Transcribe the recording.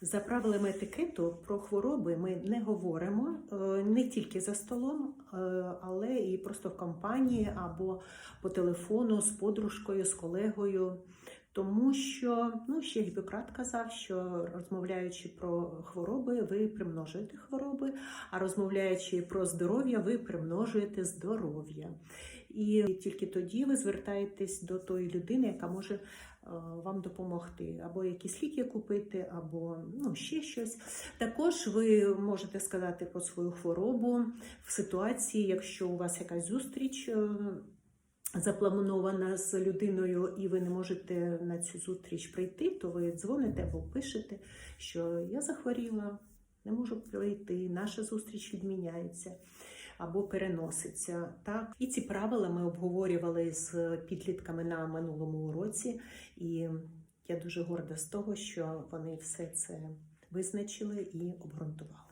За правилами етикету про хвороби ми не говоримо е, не тільки за столом, е, але і просто в компанії або по телефону з подружкою, з колегою. Тому що ну ще Гіппократ казав, що розмовляючи про хвороби, ви примножуєте хвороби, а розмовляючи про здоров'я, ви примножуєте здоров'я. І тільки тоді ви звертаєтесь до тої людини, яка може е, вам допомогти, або якісь ліки купити, або ну, ще щось. Також ви можете сказати про свою хворобу в ситуації, якщо у вас якась зустріч. е, Запланована з людиною, і ви не можете на цю зустріч прийти, то ви дзвоните або пишете, що я захворіла, не можу прийти, наша зустріч відміняється або переноситься. Так і ці правила ми обговорювали з підлітками на минулому уроці, і я дуже горда з того, що вони все це визначили і обґрунтували.